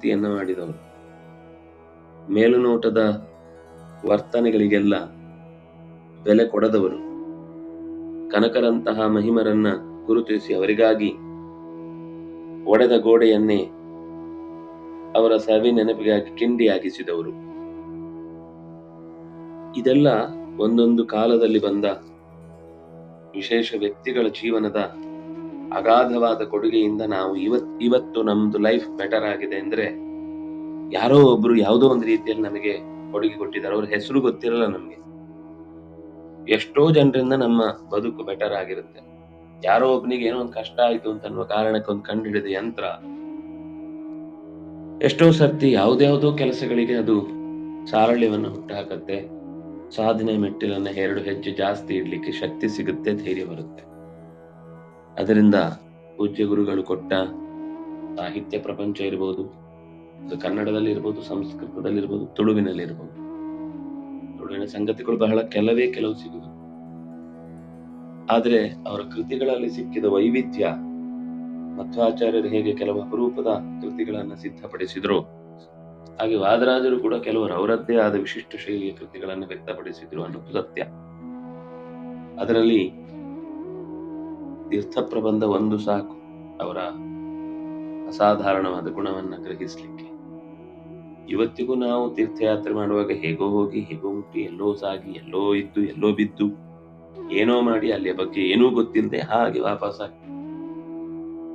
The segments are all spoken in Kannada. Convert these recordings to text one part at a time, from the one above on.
ಕ್ರಾಂತಿಯನ್ನ ಮಾಡಿದವರು ಮೇಲುನೋಟದ ವರ್ತನೆಗಳಿಗೆಲ್ಲ ಬೆಲೆ ಕೊಡದವರು. ಕನಕರಂತಹ ಮಹಿಮರನ್ನ ಗುರುತಿಸಿ ಅವರಿಗಾಗಿ ಒಡೆದ ಗೋಡೆಯನ್ನೇ ಅವರ ಸವಿ ನೆನಪಿಗಾಗಿ ಕಿಂಡಿಯಾಗಿಸಿದವರು ಇದೆಲ್ಲ ಒಂದೊಂದು ಕಾಲದಲ್ಲಿ ಬಂದ ವಿಶೇಷ ವ್ಯಕ್ತಿಗಳ ಜೀವನದ ಅಗಾಧವಾದ ಕೊಡುಗೆಯಿಂದ ನಾವು ಇವತ್, ಇವತ್ತು ನಮ್ದು ಲೈಫ್ ಬೆಟರ್ ಆಗಿದೆ ಅಂದ್ರೆ ಯಾರೋ ಒಬ್ರು ಯಾವುದೋ ಒಂದು ರೀತಿಯಲ್ಲಿ ನಮಗೆ ಕೊಡುಗೆ ಕೊಟ್ಟಿದ್ದಾರೆ. ಅವ್ರ ಹೆಸರು ಗೊತ್ತಿರಲ್ಲ ನಮ್ಗೆ. ಎಷ್ಟೋ ಜನರಿಂದ ನಮ್ಮ ಬದುಕು ಬೆಟರ್ ಆಗಿರುತ್ತೆ. ಯಾರೋ ಒಬ್ನಿಗೆ ಏನೋ ಒಂದು ಕಷ್ಟ ಆಯ್ತು ಅಂತ ಅನ್ನುವ ಕಾರಣಕ್ಕೆ ಒಂದು ಕಂಡುಹಿಡಿದ ಯಂತ್ರ, ಎಷ್ಟೋ ಸರ್ತಿ ಯಾವ್ದ್ಯಾವುದೋ ಕೆಲಸಗಳಿಗೆ ಅದು ಸಾರಳ್ಯವನ್ನು ಹುಟ್ಟುಹಾಕತ್ತೆ. ಸಾಧನೆ ಮೆಟ್ಟಿಲನ್ನ ಎರಡು ಹೆಜ್ಜೆ ಜಾಸ್ತಿ ಇಡ್ಲಿಕ್ಕೆ ಶಕ್ತಿ ಸಿಗುತ್ತೆ, ಧೈರ್ಯ ಬರುತ್ತೆ. ಅದರಿಂದ ಪೂಜ್ಯ ಗುರುಗಳು ಕೊಟ್ಟ ಸಾಹಿತ್ಯ ಪ್ರಪಂಚ ಇರಬಹುದು ಕನ್ನಡದಲ್ಲಿ ಇರ್ಬೋದು ಸಂಸ್ಕೃತದಲ್ಲಿ ಇರ್ಬೋದು ತುಳುವಿನಲ್ಲಿ ಇರ್ಬೋದು ತುಳುವಿನ ಸಂಗತಿಗಳು ಬಹಳ ಕೆಲವೇ ಕೆಲವು ಸಿಗುವುದು. ಆದರೆ ಅವರ ಕೃತಿಗಳಲ್ಲಿ ಸಿಕ್ಕಿದ ವೈವಿಧ್ಯ ಮಧ್ವಾಚಾರ್ಯರು ಹೇಗೆ ಕೆಲವು ಅಪರೂಪದ ಕೃತಿಗಳನ್ನ ಸಿದ್ಧಪಡಿಸಿದ್ರು, ಹಾಗೆ ವಾದರಾಜರು ಕೂಡ ಕೆಲವರು ಅವರದ್ದೇ ಆದ ವಿಶಿಷ್ಟ ಶೈಲಿಯ ಕೃತಿಗಳನ್ನು ವ್ಯಕ್ತಪಡಿಸಿದ್ರು ಅನ್ನೋದು ಸತ್ಯ. ಅದರಲ್ಲಿ ತೀರ್ಥ ಪ್ರಬಂಧ ಒಂದು ಸಾಕು. ಅವರ ಅಸಾಧಾರಣವಾದ ಗುಣವನ್ನು ಗ್ರಹಿಸಲಿಕ್ಕೆ. ಇವತ್ತಿಗೂ ನಾವು ತೀರ್ಥಯಾತ್ರೆ ಮಾಡುವಾಗ ಹೇಗೋ ಹೋಗಿ, ಹೇಗೋ ಮುಟ್ಟಿ ಎಲ್ಲೋ ಸಾಗಿ, ಎಲ್ಲೋ ಇದ್ದು, ಎಲ್ಲೋ ಬಿದ್ದು, ಏನೋ ಮಾಡಿ ಅಲ್ಲಿಯ ಬಗ್ಗೆ ಏನೂ ಗೊತ್ತಿಲ್ಲದೆ ಹಾಗೆ ವಾಪಸ್ ಆಗ್ತೀವಿ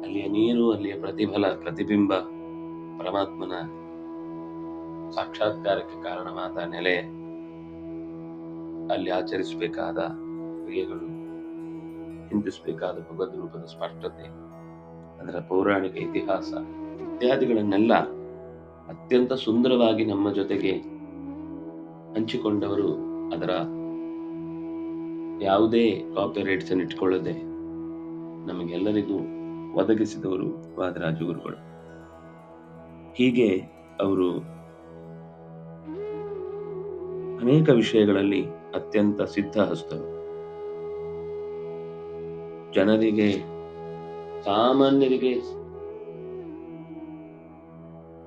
ಅಲ್ಲಿಯ ನೀರು, ಅಲ್ಲಿಯ ಪ್ರತಿಫಲ, ಪ್ರತಿಬಿಂಬ ಪರಮಾತ್ಮನ ಸಾಕ್ಷಾತ್ಕಾರಕ್ಕೆ ಕಾರಣವಾದ ನೆಲೆ ಅಲ್ಲಿ ಆಚರಿಸಬೇಕಾದ ಕ್ರಿಯೆಗಳು ಚಿಂತಿಸಬೇಕಾದ ಭಗವದ್ ರೂಪದ ಸ್ಪಷ್ಟತೆ, ಅದರ ಪೌರಾಣಿಕ ಇತಿಹಾಸ, ಇತ್ಯಾದಿಗಳನ್ನೆಲ್ಲ ಅತ್ಯಂತ ಸುಂದರವಾಗಿ ನಮ್ಮ ಜೊತೆಗೆ ಹಂಚಿಕೊಂಡವರು ಅದರ ಯಾವುದೇ ಕಾಪಿರೈಟ್ಸ್ ಅನ್ನು ಇಟ್ಕೊಳ್ಳದೆ ನಮಗೆಲ್ಲರಿಗೂ ಒದಗಿಸಿದವರು ವಾದರಾಜ ಗುರುಗಳು ಹೀಗೆ ಅವರು ಅನೇಕ ವಿಷಯಗಳಲ್ಲಿ ಅತ್ಯಂತ ಸಿದ್ಧಹಸ್ತರು. ಜನರಿಗೆ, ಸಾಮಾನ್ಯರಿಗೆ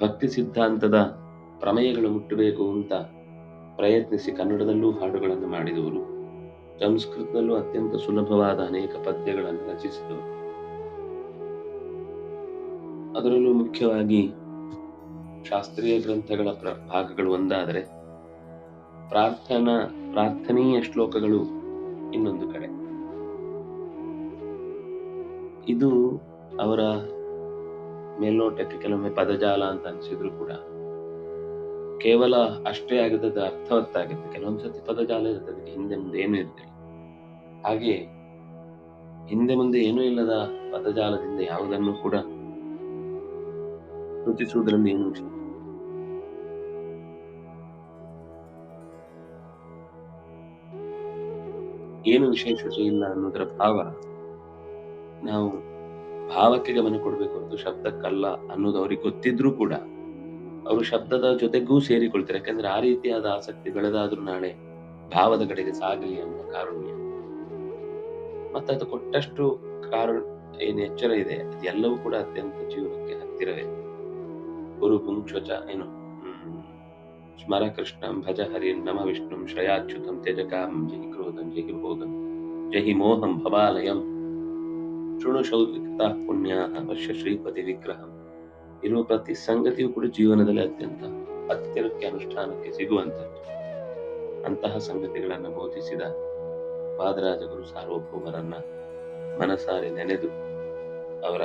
ಭಕ್ತಿ ಸಿದ್ಧಾಂತದ ಪ್ರಮೇಯಗಳು ಮುಟ್ಟಬೇಕು ಅಂತ ಪ್ರಯತ್ನಿಸಿ ಕನ್ನಡದಲ್ಲೂ ಹಾಡುಗಳನ್ನು ಮಾಡಿದವರು. ಸಂಸ್ಕೃತದಲ್ಲೂ ಅತ್ಯಂತ ಸುಲಭವಾದ ಅನೇಕ ಪದ್ಯಗಳನ್ನು ರಚಿಸಿದರು ಅದರಲ್ಲೂ ಮುಖ್ಯವಾಗಿ ಶಾಸ್ತ್ರೀಯ ಗ್ರಂಥಗಳ ಪ್ರ- ಭಾಗಗಳು ಒಂದಾದರೆ ಪ್ರಾರ್ಥನಾ, ಪ್ರಾರ್ಥನೀಯ ಶ್ಲೋಕಗಳು ಇನ್ನೊಂದು ಕಡೆ. ಇದು ಅವರ ಮೇಲ್ನೋಟಕ್ಕೆ ಕೆಲವೊಮ್ಮೆ ಪದಜಾಲ ಅಂತ ಅನಿಸಿದ್ರು ಕೂಡ. ಕೇವಲ ಅಷ್ಟೇ ಆಗದ ಅರ್ಥವತ್ತಾಗುತ್ತೆ. ಕೆಲವೊಂದ್ಸತಿ ಪದಜಾಲ ಇರುತ್ತೆ. ಹಿಂದೆ ಮುಂದೆ ಏನೂ ಇರ್ತಿಲ್ಲ. ಹಾಗೆ ಹಿಂದೆ ಮುಂದೆ ಏನೂ ಇಲ್ಲದ ಪದಜಾಲದಿಂದ ಯಾವುದನ್ನು ಕೂಡ ಸೂಚಿಸುವುದರಲ್ಲಿ ಏನು ಏನು ವಿಶೇಷತೆ ಇಲ್ಲ ಅನ್ನೋದರ ಭಾವ ನಾವು ಭಾವಕ್ಕೆ ಗಮನ ಕೊಡಬೇಕು ಹೊರತು ಶಬ್ದಕ್ಕಲ್ಲ ಅನ್ನೋದು ಅವ್ರಿಗೆ ಗೊತ್ತಿದ್ರೂ ಕೂಡ ಅವರು ಶಬ್ದದ ಜೊತೆಗೂ ಸೇರಿಕೊಳ್ತಾರೆ. ಯಾಕಂದ್ರೆ ಆ ರೀತಿಯಾದ ಆಸಕ್ತಿ ಬೆಳೆದಾದ್ರೂ ನಾಳೆ ಭಾವದ ಕಡೆಗೆ ಸಾಗಲಿ ಅನ್ನೋ ಕಾರುಣ್ಯ. ಮತ್ತೆ ಅದು ಕೊಟ್ಟಷ್ಟು ಕಾರಣ ಏನು ಎಚ್ಚರ ಇದೆ ಅದೆಲ್ಲವೂ ಕೂಡ ಅತ್ಯಂತ ಜೀವನಕ್ಕೆ ಹತ್ತಿರವೇ. ಗುರು ಪುಂಕ್ಷಚ ಏನು? ಸ್ಮರ ಕೃಷ್ಣಂ ಭಜ ಹರಿ ನಮ ವಿಷ್ಣುಂ ಶ್ರಯಾಚ್ಯುತಂ ತ್ಯಜಕಾಂ ಜಯಿ ಕ್ರೋಧಂ ಜಯಿ ಬೋಧಂ ಜಯಿ ಮೋಹಂ ಭವಾಲಯಂ. ಶೃಣು ಶೌಲಿಕ್ತ ಪುಣ್ಯ ಅವಶ್ಯ ಶ್ರೀಪತಿ ವಿಗ್ರಹ. ಇರುವ ಪ್ರತಿ ಸಂಗತಿಯು ಕೂಡ ಜೀವನದಲ್ಲಿ ಅತ್ಯಂತ ಹತ್ತಿರಕ್ಕೆ ಅನುಷ್ಠಾನಕ್ಕೆ ಸಿಗುವಂಥದ್ದು. ಅಂತಹ ಸಂಗತಿಗಳನ್ನು ಬೋಧಿಸಿದ ವಾದರಾಜ ಗುರು ಸಾರ್ವಭೌಮರನ್ನ ಮನಸಾರೆ ನೆನೆದು ಅವರ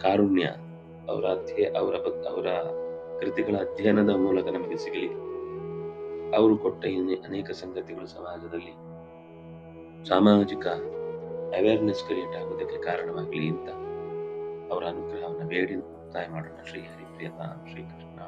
ಕಾರುಣ್ಯ, ಅವರ ಅಧ್ಯಯ, ಅವರ ಅವರ ಕೃತಿಗಳ ಅಧ್ಯಯನದ ಮೂಲಕ ನಮಗೆ ಸಿಗಲಿ. ಅವರು ಕೊಟ್ಟ ಇನ್ನೇ ಅನೇಕ ಸಂಗತಿಗಳು ಸಮಾಜದಲ್ಲಿ ಸಾಮಾಜಿಕ ಅವೇರ್ನೆಸ್ ಕ್ರಿಯೇಟ್ ಆಗೋದಕ್ಕೆ ಕಾರಣವಾಗಲಿ ಅಂತ ಅವರ ಅನುಗ್ರಹವನ್ನು ಬೇಡಿ ಮುಕ್ತಾಯ ಮಾಡೋಣ ಶ್ರೀ ಹರಿಪ್ರಿಯತಾ ಶ್ರೀಕೃಷ್ಣ.